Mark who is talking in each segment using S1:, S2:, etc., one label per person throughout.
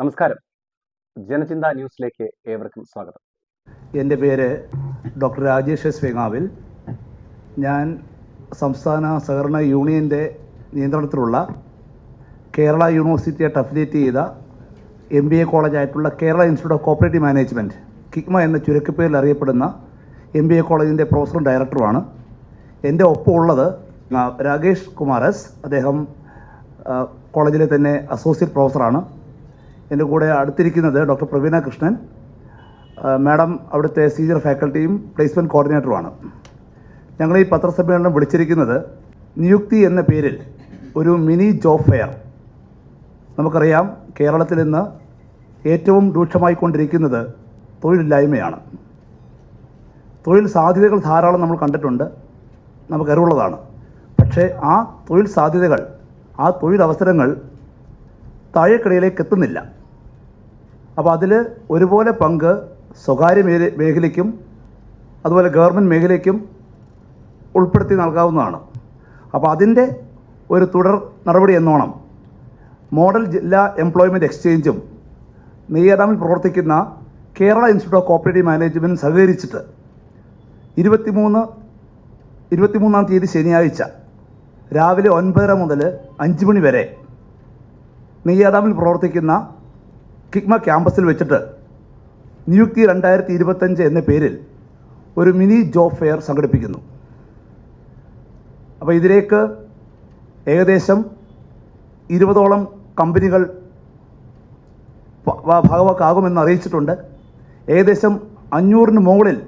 S1: നമസ്കാരം. ജനചിന്ത ന്യൂസിലേക്ക് ഏവർക്കും സ്വാഗതം.
S2: എന്റെ പേര് ഡോക്ടർ രാജേഷ് എസ് വേങ്ങാവിൽ. ഞാൻ സംസ്ഥാന സഹകരണ യൂണിയന്റെ നിയന്ത്രണത്തിലുള്ള കേരള യൂണിവേഴ്സിറ്റിയായിട്ട് അഫിലിയേറ്റ് ചെയ്ത M B A കോളേജായിട്ടുള്ള Kerala institute of cooperative management KICMA എന്ന ചുരുക്കപ്പേരിൽ അറിയപ്പെടുന്ന എം ബി എ കോളേജിന്റെ പ്രൊഫസറും ഡയറക്ടറുമാണ്. എന്റെ ഒപ്പം ഉള്ളത് രാകേഷ് കുമാർ എസ്. അദ്ദേഹം കോളേജിലെ തന്നെ അസോസിയേറ്റ് പ്രൊഫസറാണ്. എന്റെ കൂടെ അടുത്തിരിക്കുന്നത് ഡോക്ടർ പ്രവീണ കൃഷ്ണൻ. മാഡം അവിടുത്തെ സീനിയർ ഫാക്കൽറ്റിയും പ്ലേസ്മെന്റ് കോർഡിനേറ്ററുമാണ്. ഞങ്ങൾ ഈ പത്രസമ്മേളനം വിളിച്ചിരിക്കുന്നത് നിയുക്തി എന്ന പേരിൽ ഒരു മിനി ജോബ് ഫെയർ. നമുക്കറിയാം കേരളത്തിൽ ഇന്ന് ഏറ്റവും രൂക്ഷമായിക്കൊണ്ടിരിക്കുന്നത് തൊഴിലില്ലായ്മയാണ്. തൊഴിൽ സാധ്യതകൾ ധാരാളം നമ്മൾ കണ്ടിട്ടുണ്ട് നമുക്കറിവുള്ളതാണ് പക്ഷേ ആ തൊഴിൽ സാധ്യതകൾ ആ തൊഴിലവസരങ്ങൾ താഴേക്കിടയിലേക്ക് എത്തുന്നില്ല. അപ്പോൾ അതിൽ ഒരുപോലെ പങ്ക് സ്വകാര്യ മേഖല മേഖലയ്ക്കും അതുപോലെ ഗവൺമെന്റ് മേഖലയ്ക്കും ഉൾപ്പെടുത്തി നൽകാവുന്നതാണ്. അപ്പോൾ അതിന്റെ ഒരു തുടർ നടപടി എന്നോണം മോഡൽ ജില്ലാ എംപ്ലോയ്മെന്റ് എക്സ്ചേഞ്ചും നെയ്യാറാമിൽ പ്രവർത്തിക്കുന്ന Kerala institute of cooperative management സഹകരിച്ചിട്ട് ഇരുപത്തിമൂന്ന് ഇരുപത്തിമൂന്നാം തീയതി ശനിയാഴ്ച രാവിലെ ഒൻപതര മുതൽ അഞ്ച് മണി വരെ നെയ്യാഡാമിൽ പ്രവർത്തിക്കുന്ന കിക്മ ക്യാമ്പസിൽ വെച്ചിട്ട് നിയുക്തി രണ്ടായിരത്തി ഇരുപത്തഞ്ച് എന്ന പേരിൽ ഒരു മിനി ജോബ് ഫെയർ സംഘടിപ്പിക്കുന്നു. അപ്പോൾ ഇതിലേക്ക് ഏകദേശം ഇരുപതോളം കമ്പനികൾ ഭാഗവാക്കാകുമെന്ന് അറിയിച്ചിട്ടുണ്ട്. ഏകദേശം അഞ്ഞൂറിന് മുകളിൽ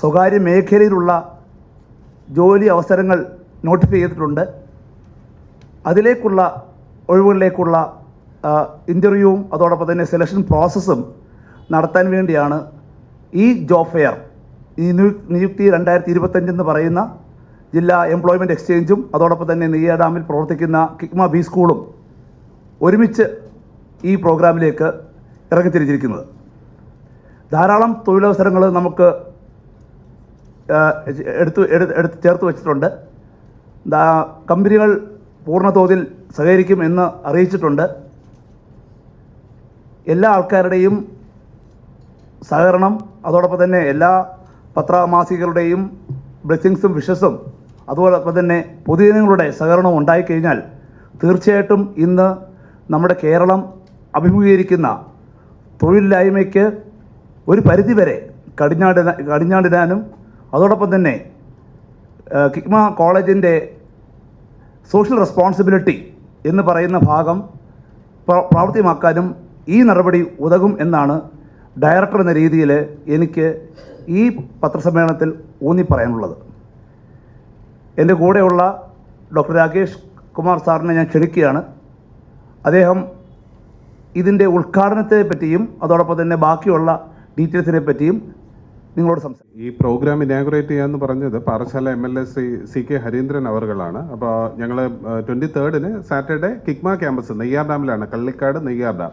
S2: സ്വകാര്യ മേഖലയിലുള്ള ജോലി അവസരങ്ങൾ നോട്ടിഫൈ ചെയ്തിട്ടുണ്ട്. അതിലേക്കുള്ള ഒഴിവുകളിലേക്കുള്ള ഇന്റർവ്യൂവും അതോടൊപ്പം തന്നെ സെലക്ഷൻ പ്രോസസ്സും നടത്താൻ വേണ്ടിയാണ് ഈ ജോബ് ഫെയർ ഈ നിയു- നിയുക്തി രണ്ടായിരത്തി ഇരുപത്തഞ്ചെന്ന് പറയുന്ന ജില്ലാ എംപ്ലോയ്മെന്റ് എക്സ്ചേഞ്ചും അതോടൊപ്പം തന്നെ നെയ്യാഡാമിൽ പ്രവർത്തിക്കുന്ന കിക്മ ബി സ്കൂളും ഒരുമിച്ച് ഈ പ്രോഗ്രാമിലേക്ക് ഇറങ്ങിത്തിരിച്ചിരിക്കുന്നത്. ധാരാളം തൊഴിലവസരങ്ങൾ നമുക്ക് എടുത്തു എടുത്ത് ചേർത്ത് വെച്ചിട്ടുണ്ട്. കമ്പനികൾ പൂർണതോതിൽ സഹകരിക്കും എന്ന് അറിയിച്ചിട്ടുണ്ട്. എല്ലാ ആൾക്കാരുടെയും സഹകരണം അതോടൊപ്പം തന്നെ എല്ലാ പത്രമാസികകളുടെയും ബ്ലെസ്സിങ്സും വിഷസും അതോടൊപ്പം തന്നെ പൊതുജനങ്ങളുടെ സഹകരണവും ഉണ്ടായിക്കഴിഞ്ഞാൽ തീർച്ചയായിട്ടും ഇന്ന് നമ്മുടെ കേരളം അഭിമുഖീകരിക്കുന്ന തൊഴിലില്ലായ്മയ്ക്ക് ഒരു പരിധിവരെ കടിഞ്ഞാടിന കടിഞ്ഞാടിടാനും അതോടൊപ്പം തന്നെ കിഗ്മ കോളേജിന്റെ സോഷ്യൽ റെസ്പോൺസിബിലിറ്റി എന്ന് പറയുന്ന ഭാഗം പ്രാവർത്തിയമാക്കാനും ഈ നടപടി ഉതകും എന്നാണ് ഡയറക്ടർ എന്ന രീതിയിൽ എനിക്ക് ഈ പത്രസമ്മേളനത്തിൽ ഊന്നി പറയാനുള്ളത്. എന്റെ കൂടെയുള്ള ഡോക്ടർ രാകേഷ് കുമാർ സാറിനെ ഞാൻ ക്ഷണിക്കുകയാണ്. അദ്ദേഹം ഇതിന്റെ ഉദ്ഘാടനത്തെ പറ്റിയും അതോടൊപ്പം തന്നെ ബാക്കിയുള്ള ഡീറ്റെയിൽസിനെ പറ്റിയും നിങ്ങളോട് സംസാരിക്കും.
S3: ഈ പ്രോഗ്രാം ഇനാഗുറേറ്റ് ചെയ്യാന്ന് പറഞ്ഞത് Parassala M L A Shri C K Harindran അവറുകളാണ്. അപ്പോൾ ഞങ്ങൾ ട്വന്റി തേർഡിന് സാറ്റർഡേ കിക്മ ക്യാമ്പസ് നെയ്യാർ ഡാമിലാണ് കള്ളിക്കാട് നെയ്യാർ ഡാം.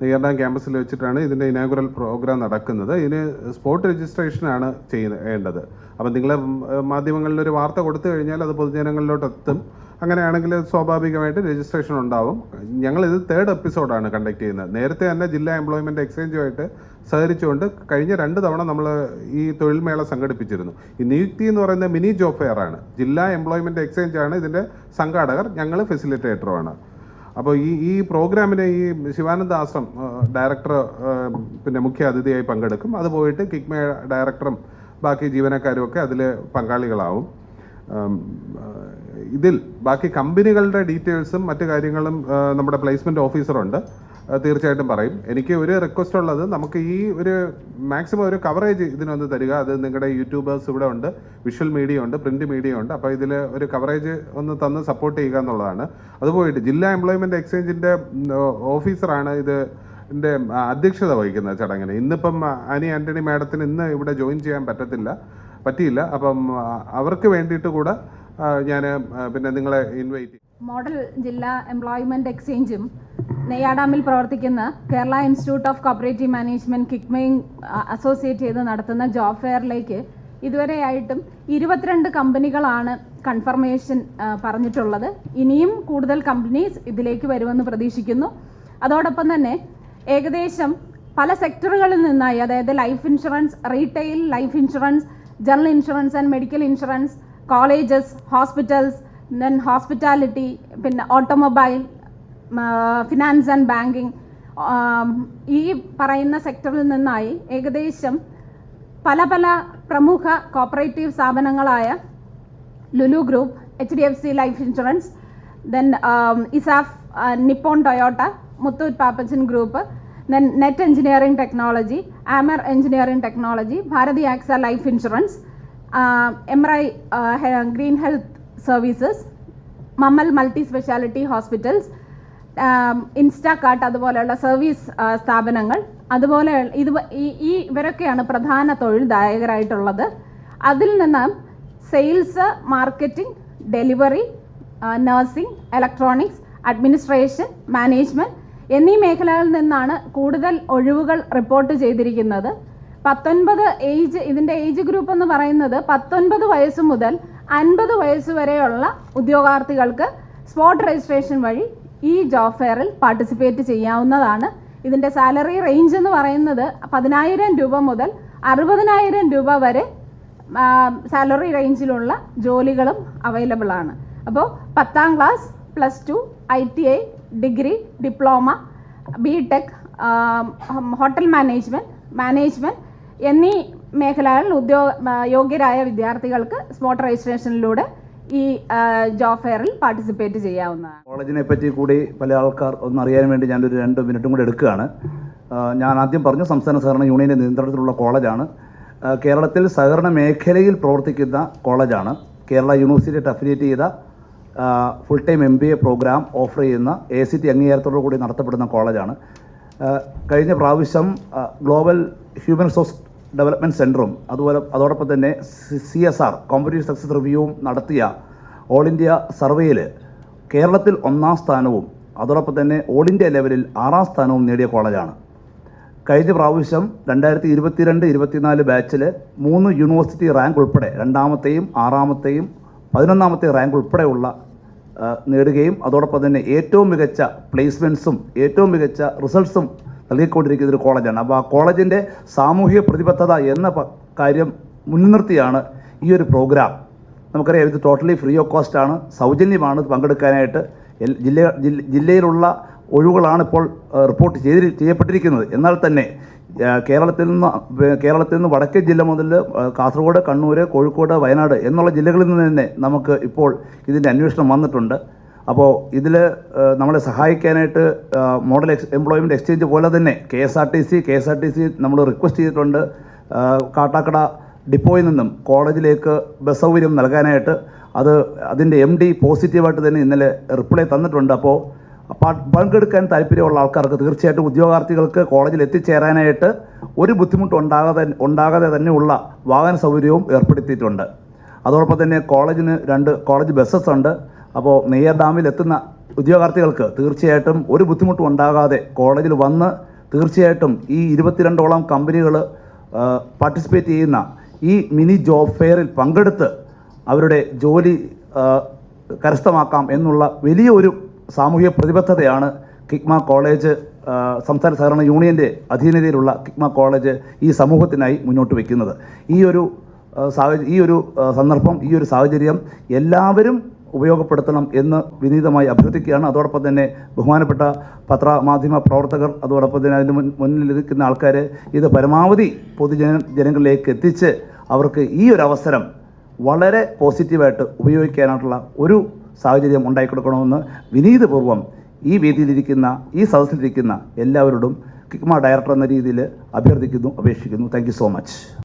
S3: നെയ്യാർ ഡാം ക്യാമ്പസിൽ വെച്ചിട്ടാണ് ഇതിന്റെ ഇനാഗുറൽ പ്രോഗ്രാം നടക്കുന്നത്. ഇതിന് സ്പോട്ട് രജിസ്ട്രേഷനാണ് ചെയ്യേണ്ടത്. അപ്പം നിങ്ങൾ മാധ്യമങ്ങളിൽ ഒരു വാർത്ത കൊടുത്തു കഴിഞ്ഞാൽ അത് പൊതുജനങ്ങളിലോട്ട് എത്തും അങ്ങനെയാണെങ്കിൽ സ്വാഭാവികമായിട്ട് രജിസ്ട്രേഷൻ ഉണ്ടാവും. ഞങ്ങളിത് തേർഡ് എപ്പിസോഡാണ് കണ്ടക്ട് ചെയ്യുന്നത്. നേരത്തെ തന്നെ ജില്ലാ എംപ്ലോയ്മെന്റ് എക്സ്ചേഞ്ചുമായിട്ട് സഹകരിച്ചുകൊണ്ട് കഴിഞ്ഞ രണ്ട് തവണ നമ്മൾ ഈ തൊഴിൽമേള സംഘടിപ്പിച്ചിരുന്നു. ഈ നിയുക്തി എന്ന് പറയുന്ന മിനി ജോബ് ഫെയർ ആണ് ജില്ലാ എംപ്ലോയ്മെന്റ് എക്സ്ചേഞ്ച് ആണ് ഇതിന്റെ സംഘാടകർ ഞങ്ങൾ ഫെസിലിറ്റേറ്ററുമാണ്. അപ്പോൾ ഈ ഈ പ്രോഗ്രാമിനെ ഈ ശിവാനന്ദ ആശ്രം ഡയറക്ടർ പിന്നെ മുഖ്യ അതിഥിയായി പങ്കെടുക്കും. അത് പോയിട്ട് കിക്മ ഡയറക്ടറും ബാക്കി ജീവനക്കാരും ഒക്കെ അതിൽ പങ്കാളികളാവും. ഇതിൽ ബാക്കി കമ്പനികളുടെ ഡീറ്റെയിൽസും മറ്റു കാര്യങ്ങളും നമ്മുടെ പ്ലേസ്മെന്റ് ഓഫീസറുണ്ട്. തീർച്ചയായിട്ടും പറയും. എനിക്ക് ഒരു റിക്വസ്റ്റ് ഉള്ളത് നമുക്ക് ഈ ഒരു മാക്സിമം ഒരു കവറേജ് ഇതിനൊന്ന് തരിക. അത് നിങ്ങളുടെ യൂട്യൂബേഴ്സ് ഇവിടെ ഉണ്ട് വിഷ്വൽ മീഡിയ ഉണ്ട് പ്രിന്റ് മീഡിയ ഉണ്ട്. അപ്പോൾ ഇതിൽ ഒരു കവറേജ് ഒന്ന് തന്ന് സപ്പോർട്ട് ചെയ്യുക എന്നുള്ളതാണ്. അതുപോയിട്ട് ജില്ലാ എംപ്ലോയ്മെന്റ് എക്സ്ചേഞ്ചിന്റെ ഓഫീസറാണ് ഇത് ന്റെ അധ്യക്ഷത വഹിക്കുന്ന ചടങ്ങിന്. ഇന്നിപ്പം അനി ആന്റണി മാഡത്തിന് ഇന്ന് ഇവിടെ ജോയിൻ ചെയ്യാൻ പറ്റത്തില്ല പറ്റിയില്ല. അപ്പം അവർക്ക് വേണ്ടിയിട്ട് കൂടെ ഞാൻ പിന്നെ നിങ്ങളെ ഇൻവൈറ്റ് ചെയ്യും
S4: മോഡൽ ജില്ലാ എംപ്ലോയ്മെന്റ് എക്സ്ചേഞ്ചും നെയ്യാഡാമിൽ പ്രവർത്തിക്കുന്ന Kerala institute of cooperative management കിക്മയും associate ചെയ്ത് നടത്തുന്ന ജോബ് ഫെയറിലേക്ക് ഇതുവരെയായിട്ടും ഇരുപത്തിരണ്ട് കമ്പനികളാണ് കൺഫർമേഷൻ പറഞ്ഞിട്ടുള്ളത്. ഇനിയും കൂടുതൽ കമ്പനീസ് ഇതിലേക്ക് വരുമെന്ന് പ്രതീക്ഷിക്കുന്നു. അതോടൊപ്പം തന്നെ ഏകദേശം പല സെക്ടറുകളിൽ നിന്നായി അതായത് life insurance retail life insurance general insurance and medical insurance colleges hospitals then hospitality പിന്നെ ഓട്ടോമൊബൈൽ ഫിനാൻസ് ആൻഡ് ബാങ്കിങ് ഈ പറയുന്ന സെക്ടറിൽ നിന്നായി ഏകദേശം പല പല പ്രമുഖ cooperative സ്ഥാപനങ്ങളായ Lulu group H D F C life insurance then ESAF Nippon Toyota Muthoot Pappachan group then net engineering technology Amar engineering technology Bharti AXA life insurance എംറൈ green health services മമ്മൽ multi speciality hospitals Instacart അതുപോലെയുള്ള service സ്ഥാപനങ്ങൾ. അതുപോലെ ഇത് ഈ ഇവരൊക്കെയാണ് പ്രധാന തൊഴിൽദായകരായിട്ടുള്ളത് അതിൽ നിന്ന് sales marketing delivery nursing electronics administration management എന്നീ മേഖലകളിൽ നിന്നാണ് കൂടുതൽ ഒഴിവുകൾ റിപ്പോർട്ട് ചെയ്തിരിക്കുന്നത്. പത്തൊൻപത് ഏജ് ഇതിന്റെ ഏജ് ഗ്രൂപ്പ് എന്ന് പറയുന്നത് പത്തൊൻപത് വയസ്സ് മുതൽ അൻപത് വയസ്സ് വരെയുള്ള ഉദ്യോഗാർത്ഥികൾക്ക് സ്പോട്ട് രജിസ്ട്രേഷൻ വഴി ഈ ജോബ് ഫെയറിൽ പാർട്ടിസിപ്പേറ്റ് ചെയ്യാവുന്നതാണ്. ഇതിന്റെ സാലറി റേഞ്ച് എന്ന് പറയുന്നത് പതിനായിരം രൂപ മുതൽ അറുപതിനായിരം രൂപ വരെ സാലറി റേഞ്ചിലുള്ള ജോലികളും അവൈലബിൾ ആണ്. അപ്പോൾ പത്താം class plus two I T I degree diploma B tech hotel management management എന്നീ മേഖലകളിൽ ഉദ്യോഗ യോഗ്യരായ വിദ്യാർത്ഥികൾക്ക് സ്പോട്ട് രജിസ്ട്രേഷനിലൂടെ ഈ ജോബ് ഫെയറിൽ പാർട്ടിസിപ്പേറ്റ് ചെയ്യാവുന്നതാണ്.
S2: കോളേജിനെ പറ്റി കൂടി പല ആൾക്കാർ ഒന്ന് അറിയാൻ വേണ്ടി ഞാനൊരു രണ്ട് മിനിറ്റും കൂടി എടുക്കുകയാണ്. ഞാൻ ആദ്യം പറഞ്ഞു സംസ്ഥാന സഹകരണ യൂണിയന്റെ നിയന്ത്രണത്തിലുള്ള കോളേജാണ്. കേരളത്തിൽ സഹകരണ മേഖലയിൽ പ്രവർത്തിക്കുന്ന കോളേജാണ്. കേരള യൂണിവേഴ്സിറ്റി അഫിലിയേറ്റ് ചെയ്ത full time M B A program offer ചെയ്യുന്ന എ സി ടി അംഗീകാരത്തോടു കൂടി നടത്തപ്പെടുന്ന കോളേജാണ്. കഴിഞ്ഞ പ്രാവശ്യം ഗ്ലോബൽ ഹ്യൂമൻ റിസോഴ്സ് ഡെവലപ്മെന്റ് സെന്ററും അതുപോലെ അതോടൊപ്പം തന്നെ C S R competitive success റിവ്യൂവും നടത്തിയ ഓൾ ഇന്ത്യ സർവേയിൽ കേരളത്തിൽ ഒന്നാം സ്ഥാനവും അതോടൊപ്പം തന്നെ ഓൾ ഇന്ത്യ ലെവലിൽ ആറാം സ്ഥാനവും നേടിയ കോളേജാണ്. കഴിഞ്ഞ പ്രാവശ്യം രണ്ടായിരത്തി ഇരുപത്തിരണ്ട് ഇരുപത്തിനാല് ബാച്ചിൽ മൂന്ന് യൂണിവേഴ്സിറ്റി റാങ്ക് ഉൾപ്പെടെ രണ്ടാമത്തെയും ആറാമത്തെയും പതിനൊന്നാമത്തെ റാങ്ക് ഉൾപ്പെടെയുള്ള നേടുകയും അതോടൊപ്പം തന്നെ ഏറ്റവും മികച്ച പ്ലേസ്മെന്റ്സും ഏറ്റവും മികച്ച റിസൾട്ട്സും നൽകിക്കൊണ്ടിരിക്കുന്ന ഒരു കോളേജാണ്. അപ്പോൾ ആ കോളേജിന്റെ സാമൂഹിക പ്രതിബദ്ധത എന്ന കാര്യം മുൻനിർത്തിയാണ് ഈ ഒരു പ്രോഗ്രാം. നമുക്കറിയാം ഇത് ടോട്ടലി ഫ്രീ ഓഫ് കോസ്റ്റ് ആണ് സൗജന്യമാണ് പങ്കെടുക്കാനായിട്ട്. ജില്ല- ജില്ലയിലുള്ള ഒഴിവുകളാണ് ഇപ്പോൾ റിപ്പോർട്ട് ചെയ്തി ചെയ്യപ്പെട്ടിരിക്കുന്നത്. എന്നാൽ തന്നെ കേരളത്തിൽ നിന്ന് കേരളത്തിൽ നിന്ന് വടക്കേ ജില്ല മുതൽ കാസർഗോഡ് കണ്ണൂർ കോഴിക്കോട് വയനാട് എന്നുള്ള ജില്ലകളിൽ നിന്ന് തന്നെ നമുക്ക് ഇപ്പോൾ ഇതിന്റെ അന്വേഷണം വന്നിട്ടുണ്ട്. അപ്പോൾ ഇതിൽ നമ്മളെ സഹായിക്കാനായിട്ട് മോഡൽ എക്സ് എംപ്ലോയ്മെന്റ് എക്സ്ചേഞ്ച് പോലെ തന്നെ K S R T C K S R T C നമ്മൾ റിക്വസ്റ്റ് ചെയ്തിട്ടുണ്ട്. കാട്ടാക്കട ഡിപ്പോയിൽ നിന്നും കോളേജിലേക്ക് ബസ് സൗകര്യം നൽകാനായിട്ട്. അത് അതിന്റെ എം ഡി പോസിറ്റീവായിട്ട് തന്നെ ഇന്നലെ റിപ്ലൈ തന്നിട്ടുണ്ട്. അപ്പോൾ പങ്കെടുക്കാൻ താല്പര്യമുള്ള ആൾക്കാർക്ക് തീർച്ചയായിട്ടും ഉദ്യോഗാർത്ഥികൾക്ക് കോളേജിൽ എത്തിച്ചേരാനായിട്ട് ഒരു ബുദ്ധിമുട്ടും ഉണ്ടാകാതെ ഉണ്ടാകാതെ തന്നെയുള്ള വാഹന സൗകര്യവും ഏർപ്പെടുത്തിയിട്ടുണ്ട്. അതോടൊപ്പം തന്നെ കോളേജിന് രണ്ട് കോളേജ് ബസ്സസ് ഉണ്ട്. അപ്പോൾ നെയ്യാർ ഡാമിൽ എത്തുന്ന ഉദ്യോഗാർത്ഥികൾക്ക് തീർച്ചയായിട്ടും ഒരു ബുദ്ധിമുട്ടും ഉണ്ടാകാതെ കോളേജിൽ വന്ന് തീർച്ചയായിട്ടും ഈ ഇരുപത്തിരണ്ടോളം കമ്പനികൾ പാർട്ടിസിപ്പേറ്റ് ചെയ്യുന്ന ഈ മിനി ജോബ് ഫെയറിൽ പങ്കെടുത്ത് അവരുടെ ജോലി കരസ്ഥമാക്കാം എന്നുള്ള വലിയൊരു സാമൂഹിക പ്രതിബദ്ധതയാണ് കിക്മ കോളേജ് സംസ്ഥാന സഹകരണ യൂണിയന്റെ അധീനതയിലുള്ള കിക്മ കോളേജ് ഈ സമൂഹത്തിനായി മുന്നോട്ട് വയ്ക്കുന്നത് ഈ ഒരു സാഹചര്യം ഈ ഒരു സന്ദർഭം ഈ ഒരു സാഹചര്യം എല്ലാവരും ഉപയോഗപ്പെടുത്തണം എന്ന് വിനീതമായി അഭ്യർത്ഥിക്കുകയാണ്. അതോടൊപ്പം തന്നെ ബഹുമാനപ്പെട്ട പത്രമാധ്യമ പ്രവർത്തകർ അതോടൊപ്പം തന്നെ അതിന് മുന്നിൽ നിൽക്കുന്ന ആൾക്കാർ ഇത് പരമാവധി പൊതുജന ജനങ്ങളിലേക്ക് എത്തിച്ച് അവർക്ക് ഈ ഒരു അവസരം വളരെ പോസിറ്റീവായിട്ട് ഉപയോഗിക്കാനായിട്ടുള്ള ഒരു സാഹചര്യം ഉണ്ടായിക്കൊടുക്കണമെന്ന് വിനീതപൂർവം ഈ വേദിയിലിരിക്കുന്ന ഈ സദസ്സിലിരിക്കുന്ന എല്ലാവരോടും കിക്മ ഡയറക്ടർ എന്ന രീതിയിൽ അഭ്യർത്ഥിക്കുന്നു അപേക്ഷിക്കുന്നു. Thank so much